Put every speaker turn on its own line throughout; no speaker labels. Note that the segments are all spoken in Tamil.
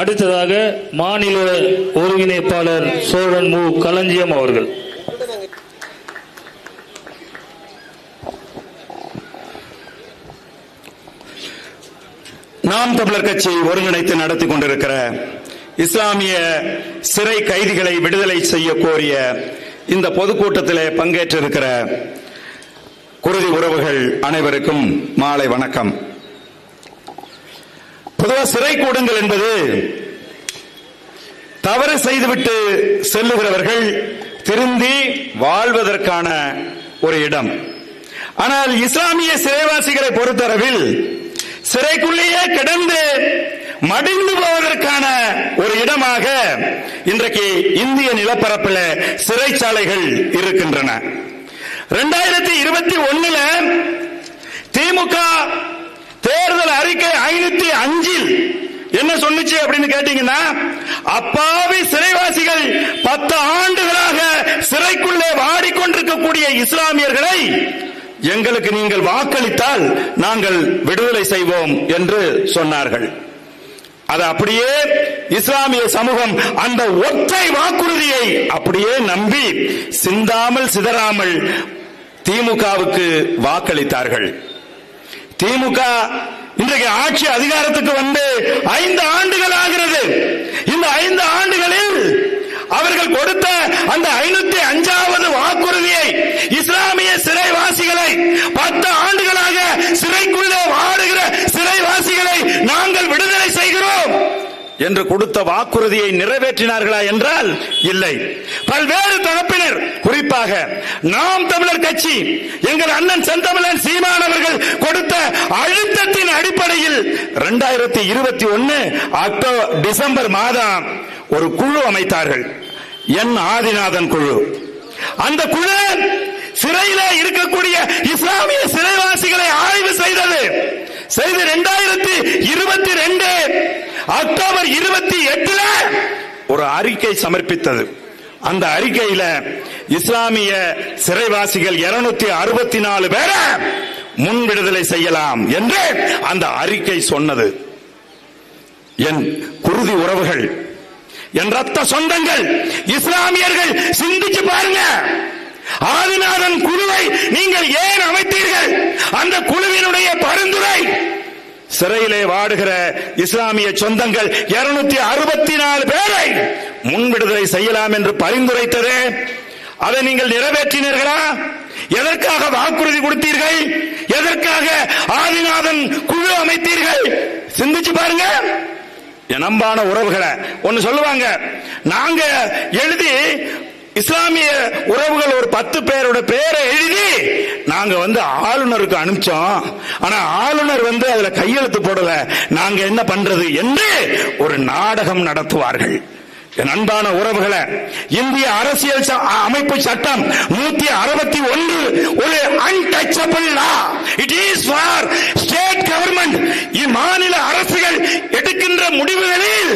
அடுத்ததாக மாநில ஒருங்கிணைப்பாளர் சோழன் மு. களஞ்சியம் அவர்கள்.
நாம் தமிழர் கட்சி ஒருங்கிணைத்து நடத்தி கொண்டிருக்கிற இஸ்லாமிய சிறை கைதிகளை விடுதலை செய்ய கோரிய இந்த பொதுக்கூட்டத்தில் பங்கேற்றிருக்கிற குருதி உறவுகள் அனைவருக்கும் மாலை வணக்கம். பொதுவாக சிறை கூடங்கள் என்பது தவறு செய்துவிட்டு செல்லுகிறவர்கள் திருந்தி வாழ்வதற்கான ஒரு இடம். ஆனால் இஸ்லாமிய சிறைவாசிகளை பொறுத்தளவில் சிறைக்குள்ளேயே கிடந்து மடிந்து போவதற்கான ஒரு இடமாக இன்றைக்கு இந்திய நிலப்பரப்பில் சிறைச்சாலைகள் இருக்கின்றன. இரண்டாயிரத்தி இருபத்தி ஒண்ணுல திமுக ஐநூத்தி அஞ்சில் என்ன சொன்னுச்சு அப்படின்னு கேட்டீங்கன்னா அப்பாவி சிறைவாசிகள் பத்து ஆண்டுகளாக சிறைக்குள்ளே வாடிக்கொண்டிருக்கக்கூடிய இஸ்லாமியர்களை எங்களுக்கு நீங்கள் வாக்களித்தால் நாங்கள் விடுதலை செய்வோம் என்று சொன்னார்கள். அது அப்படியே இஸ்லாமிய சமூகம் அந்த ஒற்றை வாக்குறுதியை அப்படியே நம்பி சிந்தாமல் சிதறாமல் திமுகவுக்கு வாக்களித்தார்கள். திமுக இன்றைக்கு ஆட்சி அதிகாரத்துக்கு வந்து ஐந்து ஆண்டுகள் ஆகிறது. இந்த ஐந்து ஆண்டுகளில் அவர்கள் கொடுத்த அந்த ஐநூத்தி அஞ்சாவது வாக்குறுதியை இஸ்லாமிய சிறைவாசிகளை பத்து ஆண்டுகளாக சிறைக்குள்ளே வாடுகிற சிறைவாசிகளை நாங்கள் விடுதலை செய்கிறோம் என்று கொடுத்த வாக்குறுதியை நிறைவேற்றினார்களா என்றால் இல்லை. பல்வேறு தரப்பினர் குறிப்பாக நாம் தமிழர் கட்சி எங்கள் அண்ணன் செந்தமிழன் சீமான் அவர்கள் அடிப்படையில் இரண்டாயிரத்தி இருபத்தி ஒன்னு அக்டோபர் டிசம்பர் மாதம் ஒரு குழு அமைத்தார்கள். என் ஆதிநாதன் குழு. அந்த குழு சிறையில இருக்கக்கூடிய இஸ்லாமிய சிறைவாசிகளை ஆய்வு செய்தது. செய்து இரண்டாயிரத்தி இருபத்தி ரெண்டு அக்டோபர் இருபத்தி எட்டுல ஒரு அறிக்கை சமர்ப்பித்தது. அந்த அறிக்கையில இஸ்லாமிய சிறைவாசிகள் இருநூத்தி அறுபத்தி நாலு பேரை முன் விடுதலை செய்யலாம் என்று அந்த அறிக்கை சொன்னது. என் குருதி உறவுகள் என் ரத்த சொந்தங்கள் இஸ்லாமியர்கள் சிந்திச்சு பாருங்க. ஆதிநாதன் குழுவை நீங்கள் ஏன் அமைத்தீர்கள்? அந்த குழுவினுடைய பரிந்துரை. சிறையிலே வாடுகிற இஸ்லாமிய சொந்தங்கள் இருநூத்தி அறுபத்தி நாலு பேரை முன் விடுதலை செய்யலாம் என்று பரிந்துரைத்தது. அதை நீங்கள் நிறைவேற்றினீர்களா? எதற்காக வாக்குறுதி கொடுத்தீர்கள்? எதற்காக ஆதிநாதன் குழு அமைத்தீர்கள்? சிந்திச்சு பாருங்க. நம்பான உறவுகளை. ஒன்னு சொல்லுவாங்க நாங்க எழுதி இஸ்லாமிய உறவுகள் ஒரு பத்து பேரோட பேரை எழுதி நாங்க வந்து ஆளுநருக்கு அனுப்பிச்சோம். ஆனா ஆளுநர் வந்து அதுல கையெழுத்து போடல. நாங்க என்ன பண்றது? என்று ஒரு நாடகம் நடத்துவார்கள். என் அன்பான உறவுகளை இந்திய அரசியல் ச- அமைப்பு சட்டம் நூத்தி அறுபத்தி ஒன்று ஒரு untouchable law it is for state government இம்மாநில அரசுகள் எடுக்கின்ற முடிவுகளில்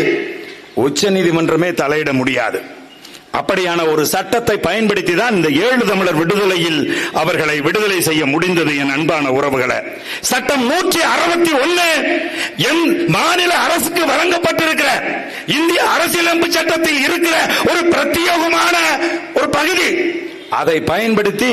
உச்ச நீதிமன்றமே தலையிட முடியாது. அப்படியான ஒரு சட்டத்தை பயன்படுத்தி தான் இந்த ஏழு தமிழர் விடுதலையில் அவர்களை விடுதலை செய்ய முடிந்தது என் அன்பான உறவுகளை. சட்டம் நூற்றி அறுபத்தி ஒன்னு என் மாநில அரசுக்கு வழங்கப்பட்டிருக்கிற இந்திய அரசியலமைப்பு சட்டத்தில் இருக்கிற ஒரு பிரத்யேகமான ஒரு பகுதி. அதை பயன்படுத்தி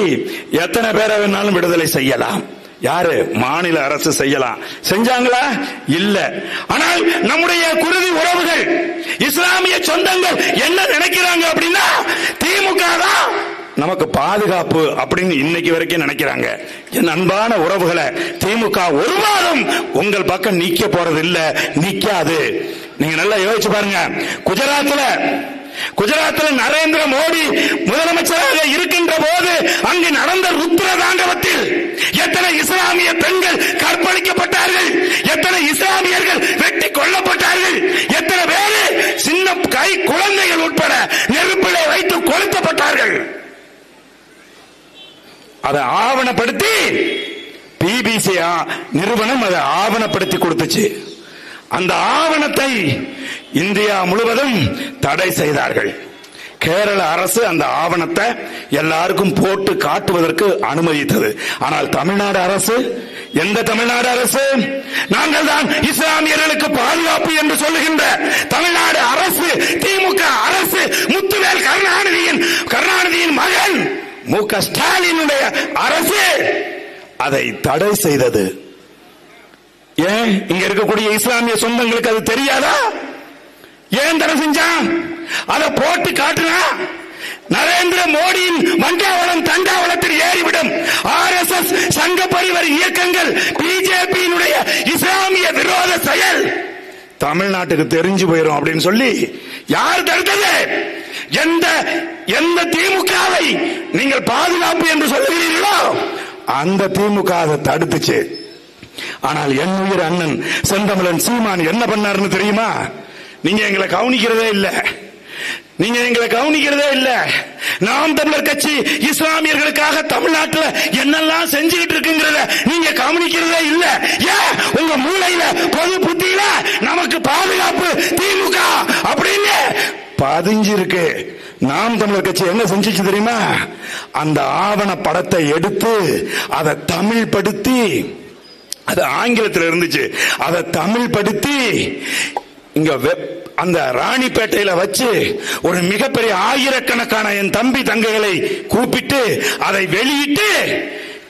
எத்தனை பேரை வேணாலும் விடுதலை செய்யலாம். யாரு? மாநில அரசு செய்யலாம். செஞ்சாங்களா? இல்ல. ஆனால் நம்முடைய குருதி உறவுகள் இஸ்லாமிய சொந்தங்கள் என்ன நினைக்கிறாங்க அப்படின்னா திமுக தான் நமக்கு பாதுகாப்பு அப்படின்னு இன்னைக்கு வரைக்கும் நினைக்கிறாங்க. என் அன்பான உறவுகளை திமுக ஒரு மாதம் உங்கள் பக்கம் நிக்க போறது இல்ல நிக்காது. நீங்க நல்லா யோசிச்சு பாருங்க. குஜராத்ல குஜராத்தில் நரேந்திர மோடி முதலமைச்சராக இருக்கின்ற போது அங்கு நடந்த ருத்ர தாண்டவத்தில் எத்தனை இஸ்லாமிய பெண்கள் கற்பழிக்கப்பட்டார்கள் எத்தனை இஸ்லாமியர்கள் வெட்டி கொல்லப்பட்டார்கள் எத்தனை பேரு சின்ன கை குழந்தைகள் உட்பட நெருப்பிலே வைத்து கொளுத்தப்பட்டார்கள். அதை ஆவணப்படுத்தி பிபிசி நிறுவனம் அதை ஆவணப்படுத்தி கொடுத்துச்சு. அந்த ஆவணத்தை இந்தியா முழுவதும் தடை செய்தார்கள். கேரள அரசு அந்த ஆவணத்தை எல்லாருக்கும் போட்டு காட்டுவதற்கு அனுமதித்தது. ஆனால் தமிழ்நாடு அரசு எந்த தமிழ்நாடு அரசு? நாங்கள் தான் இஸ்லாமியர்களுக்கு பாதுகாப்பு என்று சொல்லுகின்ற தமிழ்நாடு அரசு திமுக அரசு முத்துவேல் கருணாநிதியின் கருணாநிதியின் மகன் மு க ஸ்டாலினுடைய அரசு அதை தடை செய்தது. ஏன்? இங்க இருக்கக்கூடிய இஸ்லாமிய சொந்தங்களுக்கு அது தெரியாதா? ஏன் தடை செஞ்சான் அதை போட்டு காட்டுனா நரேந்திர மோடியின் மண்டாவளம் தண்டாவளத்தில் ஏறிவிடும். R S S Sangh Parivar இயக்கங்கள் பிஜேபியினுடைய இஸ்லாமிய விரோத செயல். தமிழ்நாட்டுக்கு தெரிஞ்சு போயிரும் அப்படின்னு சொல்லி யார் தடுத்தது? எந்த எந்த திமுகவை நீங்கள் பாதுகாப்பு என்று சொல்லுகிறீர்களோ அந்த திமுக அதை தடுத்துச்சு. ஆனால் என் உயிர் அண்ணன் செந்தமிழன் சீமான் என்ன பண்ணாருன்னு தெரியுமா? நீங்க எங்களை கவனிக்கிறதே இல்ல. நீங்க எங்களை கவனிக்கிறதே இல்ல. நாம் தமிழர் கட்சி இஸ்லாமியர்களுக்காக தமிழ்நாட்டுல என்னெல்லாம் செஞ்சுக்கிட்டு இருக்குங்கிறத நீங்க கவனிக்கிறதே இல்ல. ஏன்? உங்க மூளையில பொது புத்தியில நமக்கு பாதுகாப்பு திமுக அப்படின்னு பதிஞ்சிருக்கு. நாம் தமிழர் கட்சி என்ன செஞ்சிச்சு தெரியுமா? அந்த ஆவண படத்தை எடுத்து அதை தமிழ் படுத்தி அது ஆங்கிலத்தில் இருந்துச்சு. அதை தமிழ் படுத்தி இங்க வெப் அந்த ராணிப்பேட்டையில வச்சு ஒரு மிகப்பெரிய ஆயிரக்கணக்கான என் தம்பி தங்கைகளை கூப்பிட்டு அதை வெளியிட்டு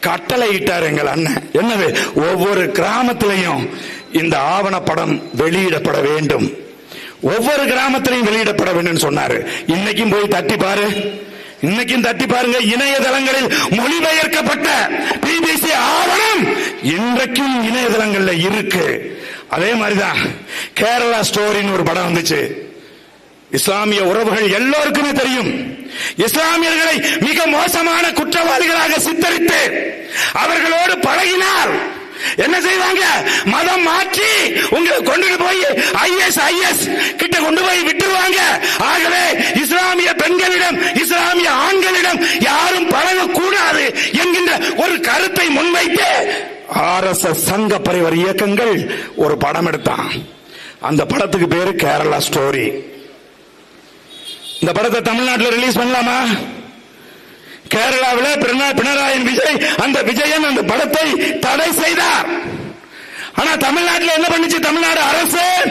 கட்டளையிட்டார் எங்கள் அண்ணன். என்னது? ஒவ்வொரு கிராமத்திலையும் இந்த ஆவணப்படம் வெளியிடப்பட வேண்டும். ஒவ்வொரு கிராமத்திலையும் வெளியிடப்பட வேண்டும் சொன்னாரு. இன்னைக்கும் போய் தட்டி பாரு. இன்னைக்கும் தட்டி பாருங்க. இணையதளங்களில் மொழிபெயர்க்கப்பட்ட பிபிசி ஆவணம் இன்றைக்கும் இணையதளங்கள்ல இருக்கு. அதே மாதிரிதான் கேரளா ஸ்டோரின்னு ஒரு படம் வந்துச்சு. இஸ்லாமிய உறவுகள் எல்லோருக்குமே தெரியும். இஸ்லாமியர்களை மிக மோசமான குற்றவாளிகளாக சித்தரித்து அவர்களோடு பழகினால் என்ன செய்வாங்க? மதம் மாற்றி உங்களை கொண்டு போய் ஐஎஸ் ஐஎஸ் கிட்ட கொண்டு போய் விட்டுருவாங்க. ஆகவே இஸ்லாமிய பெண்களிடம் இஸ்லாமிய ஆண்களிடம் யாரும் பழகக்கூடாது என்கின்ற ஒரு கருத்தை முன்வைத்து R S S Sangh Parivar இயக்கங்கள் ஒரு படம் எடுத்தான். அந்த படத்துக்கு பேரு கேரளா ஸ்டோரி. இந்த படத்தை தமிழ்நாட்டில் ரிலீஸ் பண்ணலாமா? கேரளாவில் பிரணா- பினராயி விஜய் அந்த விஜயன் அந்த படத்தை தடை செய்தார். ஆனா தமிழ்நாட்டில் என்ன பண்ணுச்சு? தமிழ்நாடு அரசு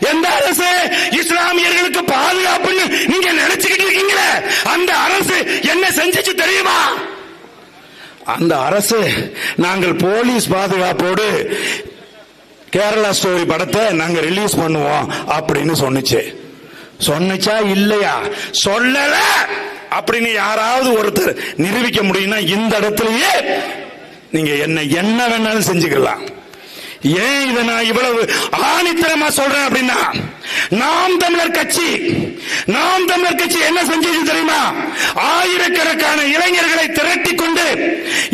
எந்த அரசு? இஸ்லாமியர்களுக்கு பாதுகாப்புன்னு நீங்க நினைச்சுக்கிட்டு இருக்கீங்களே? அந்த அரசு என்ன செஞ்சிச்சு தெரியுமா? அந்த அரசு நாங்கள் போலீஸ் பாதுகாப்போடு கேரளா ஸ்டோரி படத்தை நாங்க ரிலீஸ் பண்ணுவோம் அப்படின்னு சொன்னுச்சு. சொன்னுச்சா இல்லையா? சொல்லல! அப்படின்னு யாராவது ஒருத்தர் நிரூபிக்க முடியும்னா இந்த இடத்துலயே நீங்க என்ன என்ன வேணாலும் செஞ்சுக்கலாம். ஏன் இதை நான் இவ்வளவு ஆணித்தரமா சொல்றேன் அப்படின்னா நாம் தமிழர் கட்சி நாம் தமிழர் கட்சி என்ன செஞ்சது தெரியுமா? ஆயிரக்கணக்கான இளைஞர்களை திரட்டி கொண்டு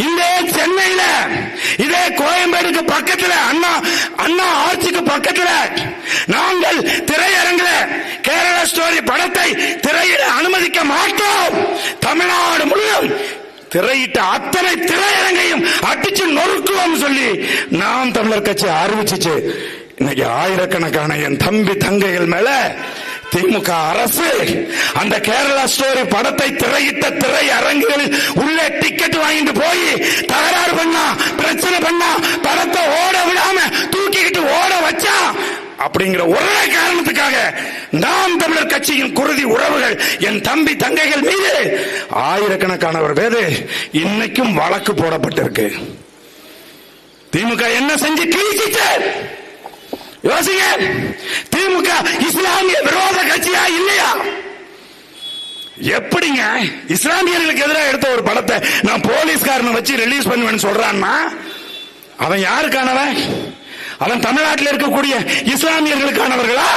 இதே சென்னையில இதே கோயம்பேடுக்கு பக்கத்துல அண்ணா அண்ணா ஆட்சிக்கு பக்கத்துல நாங்கள் திரையரங்குல கேரளா ஸ்டோரி படத்தை திரையிட அனுமதிக்க மாட்டோம். தமிழ்நாடு முழுவதும் திரையிட்ட அத்தனை திரையரங்கையும் அடிச்சு நொறுக்குவோம் சொல்லி நாம் தமிழர் கட்சி அறிவிச்சுச்சு. இன்னைக்கு ஆயிரக்கணக்கான என் தம்பி தங்கைகள் மேல திமுக அரசு அந்த கேரளா ஸ்டோரி படத்தை திரையிட்ட திரை அரங்குகளில் உள்ளே டிக்கெட் வாங்கிட்டு போய் தகராறு பண்ணா பிரச்சனை பண்ணா படத்தை ஓட விடாம தூக்கிக்கிட்டு ஓட வச்சா அப்படிங்கிற ஒரே காரணத்துக்காக நாம் தமிழர் கட்சியின் குருதி உறவுகள் என் தம்பி தங்கைகள் மீது ஆயிரக்கணக்கானவர் பேரு இன்னைக்கும் வழக்கு போடப்பட்டிருக்கு. திமுக என்ன செஞ்சு கிழிச்சிட்டு யோசிங்க. திமுக இஸ்லாமிய விரோத கட்சியா இல்லையா? எப்படிங்க இஸ்லாமியர்களுக்கு எதிராக எடுத்த ஒரு படத்தை நான் போலீஸ்காரனை வச்சு ரிலீஸ் பண்ணுவேன்னு சொல்றான்னா? அவன் யாருக்கானவன்? அவன் தமிழ்நாட்டில் இருக்கக்கூடிய இஸ்லாமியர்களுக்கானவர்களா?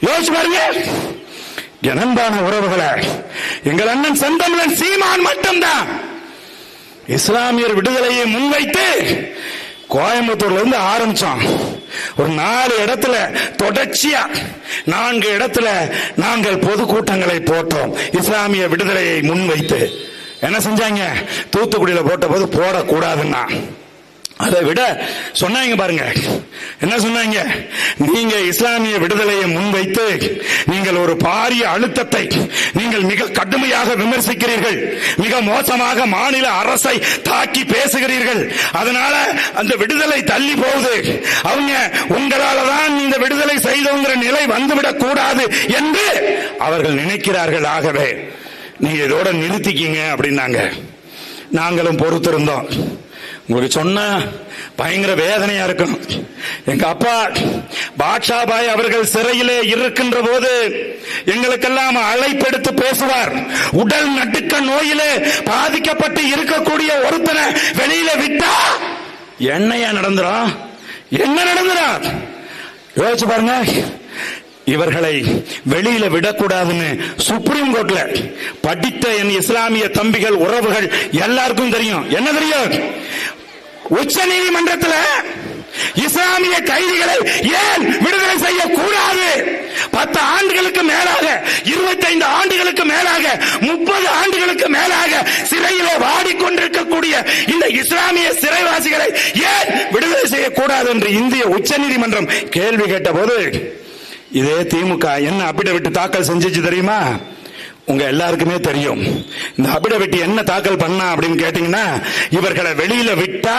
யோசிச்சு பாருங்க. என் அன்பான உறவுகளை. எங்கள் அண்ணன் செந்தமிழன் சீமான் மட்டும்தான். இஸ்லாமியர் விடுதலையை முன்வைத்து கோயம்புத்தூர்ல இருந்து ஆரம்பிச்சான். ஒரு நாலு இடத்துல தொடர்ச்சியா நான்கு இடத்துல நாங்கள் பொதுக்கூட்டங்களை போட்டோம். இஸ்லாமிய விடுதலையை முன்வைத்து. என்ன செஞ்சாங்க? தூத்துக்குடியில போட்ட போது போடக்கூடாதுன்னா. அதை விட சொன்னாங்க பாருங்க. என்ன சொன்னாங்க? நீங்க இஸ்லாமிய விடுதலையை முன்வைத்து நீங்கள் ஒரு பாரிய அழுத்தத்தை நீங்கள் மிக கடுமையாக விமர்சிக்கிறீர்கள். மிக மோசமாக மாநில அரசை தாக்கி பேசுகிறீர்கள். அதனால அந்த விடுதலை தள்ளி போகுது. அவங்க உங்களால தான் இந்த விடுதலை செய்தோங்கிற நிலை வந்துவிடக் கூடாது என்று அவர்கள் நினைக்கிறார்கள் ஆகவே. நீங்க இதோட நிறுத்திக்கிங்க அப்படின்னாங்க. நாங்களும் பொறுத்திருந்தோம். உங்களுக்கு சொன்னா பயங்கர வேதனையா இருக்கும் எங்க அப்பா பாட்ஷாபாய் அவர்கள் சிறையிலே இருக்கின்ற போது எங்களுக்கெல்லாம் அழைப்பெடுத்து பேசுவார். உடல் நடுக்க நோயிலே பாதிக்கப்பட்டு இருக்கக்கூடிய ஒருத்தனை வெளியில விட்டா என்னையா நடந்துரும் என்ன நடந்துரும் யோசிச்சு பாருங்க. இவர்களை வெளியில விடக்கூடாதுன்னு சுப்ரீம் கோர்ட்ல படித்த என் இஸ்லாமிய தம்பிகள் உறவுகள் எல்லாருக்கும் தெரியும். என்ன தெரியும்? உச்ச நீதிமன்றத்தில் இஸ்லாமிய கைதிகளை ஏன் விடுதலை செய்யக்கூடாது? பத்து ஆண்டுகளுக்கு மேலாக இருபத்தைந்து ஆண்டுகளுக்கு மேலாக முப்பது ஆண்டுகளுக்கு மேலாக சிறையில வாடிக்கொண்டிருக்கக்கூடிய இந்த இஸ்லாமிய சிறைவாசிகளை ஏன் விடுதலை செய்யக்கூடாது என்று இந்திய உச்ச நீதிமன்றம் கேள்வி கேட்டபோது இதே திமுக என்ன அபிடவிட்டு தாக்கல் செஞ்சிச்சு தெரியுமா? உங்க எல்லாருக்குமே தெரியும். இந்த அபிடவிட்டு என்ன தாக்கல் பண்ணா அப்படின்னு கேட்டீங்கன்னா இவர்களை வெளியில விட்டா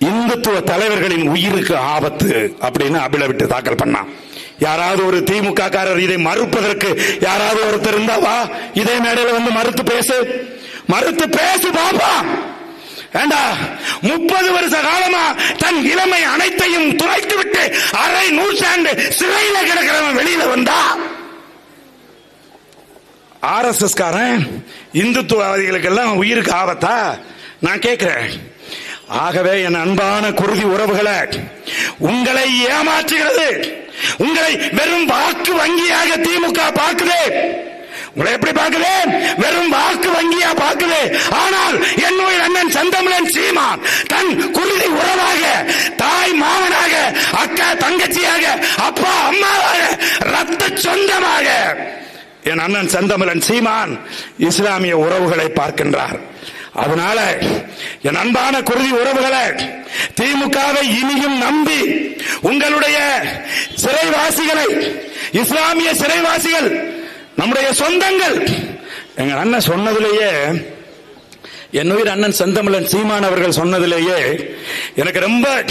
இந்துத்துவ தலைவர்களின் உயிருக்கு ஆபத்து அப்படின்னு அபிடவிட்டு தாக்கல் பண்ணான் யாராவது ஒரு திமுக காரர் இதை மறுப்பதற்கு யாராவது ஒருத்தர் இருந்தா வா இதே மேடையில் வந்து மறுத்து பேசு. மறுத்து பேசு பாப்பா! ஏண்டா முப்பது வருஷ காலமா தன் இளமை அனைத்தையும் துளைத்து விட்டு அரை நூற்றாண்டு சிறையில கிடக்கிறவன் வெளியில வந்தா? ஆர் எஸ் எஸ் காரன் இந்துத்துவவாதிகளுக்கு எல்லாம் உயிருக்கு ஆபத்தா? நான் கேட்கிறேன் ஆகவே என் அன்பான குருதி உறவுகளை உங்களை ஏமாற்றுகிறது. உங்களை வெறும் வாக்கு வங்கியாக திமுக பார்க்குது. உங்களை எப்படி பார்க்குது வெறும் வாக்கு வங்கியா பார்க்குது ஆனால் என்னுடைய அண்ணன் சந்தமிழன் சீமான் தன் குருதி உறவாக தாய் மாமனாக அக்கா தங்கச்சியாக அப்பா அம்மாவாக ரத்த சொந்தமாக என் அண்ணன் சந்தமிழன் சீமான் இஸ்லாமிய உறவுகளை பார்க்கின்றார். அதனால என் அன்பான குருதி உறவுகளை திமுகவை இனியும் நம்பி உங்களுடைய சிறைவாசிகளை இஸ்லாமிய சிறைவாசிகள் நம்முடைய சொந்தங்கள். எங்க அண்ணன் சொன்னதிலேயே என்னுயிர் அண்ணன் செந்தமிழன் சீமான் அவர்கள் சொன்னதிலேயே எனக்கு ரொம்ப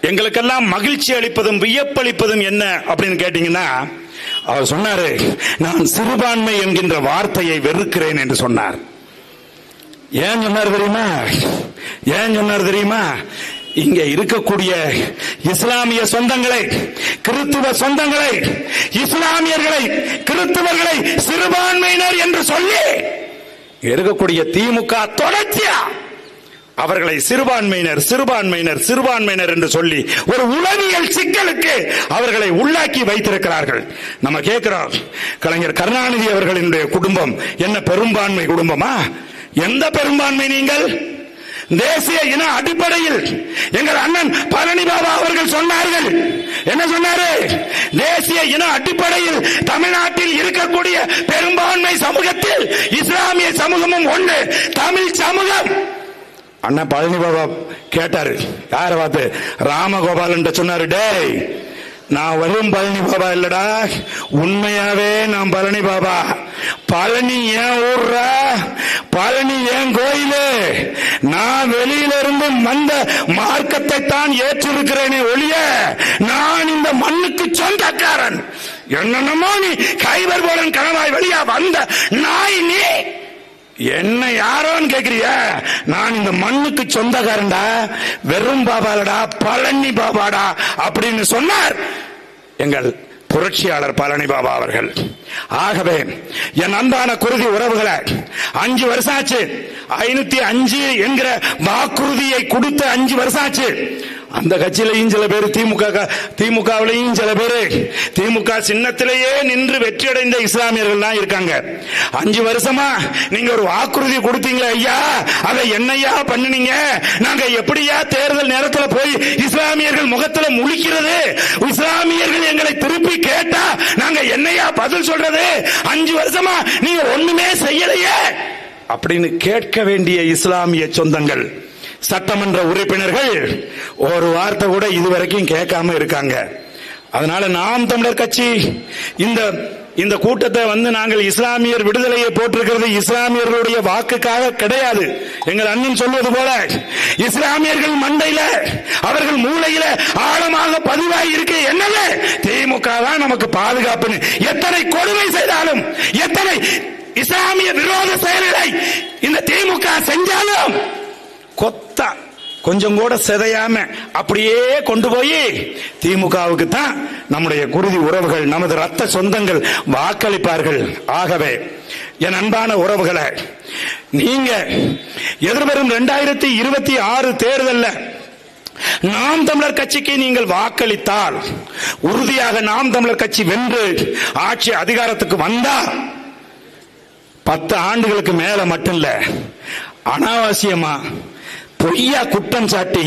எங்களுக்கெல்லாம் மகிழ்ச்சி அளிப்பதும் வியப்பளிப்பதும் என்ன அப்படின்னு கேட்டீங்கன்னா அவர் சொன்னாரு நான் சிறுபான்மை என்கின்ற வார்த்தையை வெறுக்கிறேன் என்று சொன்னார். ஏன் சொன்னார் தெரியுமா? ஏன் சொன்னார் தெரியுமா? இங்க இருக்கக்கூடிய இஸ்லாமிய சொந்தங்களை கிறித்துவ சொந்தங்களை இஸ்லாமியர்களை கிறித்துவர்களை சிறுபான்மையினர் என்று சொல்லி இருக்கக்கூடிய திமுக தொடர்ச்சியா அவர்களை சிறுபான்மையினர் சிறுபான்மையினர் சிறுபான்மையினர் என்று சொல்லி ஒரு உளவியல் சிக்கலுக்கு அவர்களை உள்ளாக்கி வைத்திருக்கிறார்கள். நம்ம கேட்கிறோம் கலைஞர் கருணாநிதி அவர்களினுடைய குடும்பம் என்ன பெரும்பான்மை குடும்பமா? எந்த பெரும்பான்மை நீங்கள்? தேசிய இன அடிப்படையில் எங்கள் அண்ணன் பழனி பாபா அவர்கள் சொன்னார்கள். என்ன சொன்னாரு? தேசிய இன அடிப்படையில் தமிழ்நாட்டில் இருக்கக்கூடிய பெரும்பான்மை சமூகத்தில் இஸ்லாமிய சமூகமும் ஒன்று தமிழ் சமூகம். அண்ணன் பழனி பாபா கேட்டாரு. யார பார்த்து? ராமகோபாலன் சொன்னாரு. டேய் நான் வரும் பழனி பாபா இல்லடா. உண்மையாவே நான் பழனி பாபா. பழனி ஏன் ஊர்ற? பழனி ஏன் கோயிலு? நான் வெளியில இருந்து வந்த மார்க்கத்தை தான் ஏற்றிருக்கிறேனே ஒழிய நான் இந்த மண்ணுக்கு சொந்தக்காரன். என்னென்னமோ நீ கைவர் போலன் கணவாய் வெளியா வந்த நாய் நீ. என்ன யாரோன்னு கேக்குறிய? நான் இந்த மண்ணுக்கு சொந்தக்காரன்டா வெறும் பாபாலடா பழனி பாபாடா அப்படின்னு சொன்னார். எங்கள் புரட்சியாளர் பழனி பாபா அவர்கள். ஆகவே என் அன்பான குருதி உறவுகளை அஞ்சு வருஷம் ஆச்சு ஐநூத்தி அஞ்சு என்கிற வாக்குறுதியை கொடுத்து அஞ்சு வருஷம் ஆச்சு அந்த கட்சியிலையும் சில பேர் திமுக திமுகவிலையும் சில பேர் திமுக சின்னத்திலேயே நின்று வெற்றி அடைந்த இஸ்லாமியர்கள் தான் இருக்காங்க. அஞ்சு வருஷமா நீங்க ஒரு வாக்குறுதி கொடுத்தீங்களே ஐயா அதை என்னையா பண்ணுனீங்க? நாங்க எப்படியா தேர்தல் நேரத்தில் போய் இஸ்லாமியர்கள் முகத்தில் முழிக்கிறது? இஸ்லாமியர்கள் எங்களை திருப்பி கேட்டா நாங்க என்னையா பதில் சொல்றது? அஞ்சு வருஷமா நீங்க ஒண்ணுமே செய்யலையே? அப்படின்னு கேட்க வேண்டிய இஸ்லாமிய சொந்தங்கள். சட்டமன்ற உறுப்பினர்கள் ஒரு வார்த்தை கூட இதுவரைக்கும் கேட்காம இருக்காங்க. அதனால நாம் தமிழர் கட்சி இந்த இந்த கூட்டத்தை வந்து நாங்கள் இஸ்லாமியர் விடுதலையை போட்டிருக்கிறது இஸ்லாமியர்களுடைய வாக்குக்காக கிடையாது. எங்கள் அண்ணன் சொல்வது போல இஸ்லாமியர்கள் மண்டையில அவர்கள் மூளையில ஆழமாக பதிவாகி இருக்க. என்னவே திமுக தான் நமக்கு பாதுகாப்புன்னு. எத்தனை கொடுமை செய்தாலும் எத்தனை இஸ்லாமிய விரோத செயல்களை இந்த திமுக செஞ்சாலும் கொஞ்சம் கூட சிதையாம அப்படியே கொண்டு போய் திமுகவுக்கு தான் நம்முடைய குருதி உறவுகள் நமது ரத்த சொந்தங்கள் வாக்களிப்பார்கள். ஆகவே என் அன்பான உறவுகளை நீங்க எதிர்வரும் இரண்டாயிரத்தி இருபத்தி ஆறு தேர்தல்ல நாம் தமிழர் கட்சிக்கு நீங்கள் வாக்களித்தால் உறுதியாக நாம் தமிழர் கட்சி வென்று ஆட்சி அதிகாரத்துக்கு வந்தா பத்து ஆண்டுகளுக்கு மேல மட்டும் இல்ல அனாவசியமா பொய்யா குற்றம் சாட்டி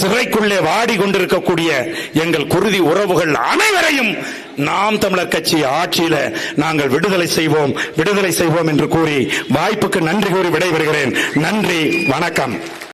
சிறைக்குள்ளே வாடி கொண்டிருக்கக்கூடிய எங்கள் குருதி உறவுகள் அனைவரையும் நாம் தமிழர் கட்சி ஆட்சியில நாங்கள் விடுதலை செய்வோம் விடுதலை செய்வோம் என்று கூறி வாய்ப்புக்கு நன்றி கூறி விடைபெறுகிறேன். நன்றி வணக்கம்.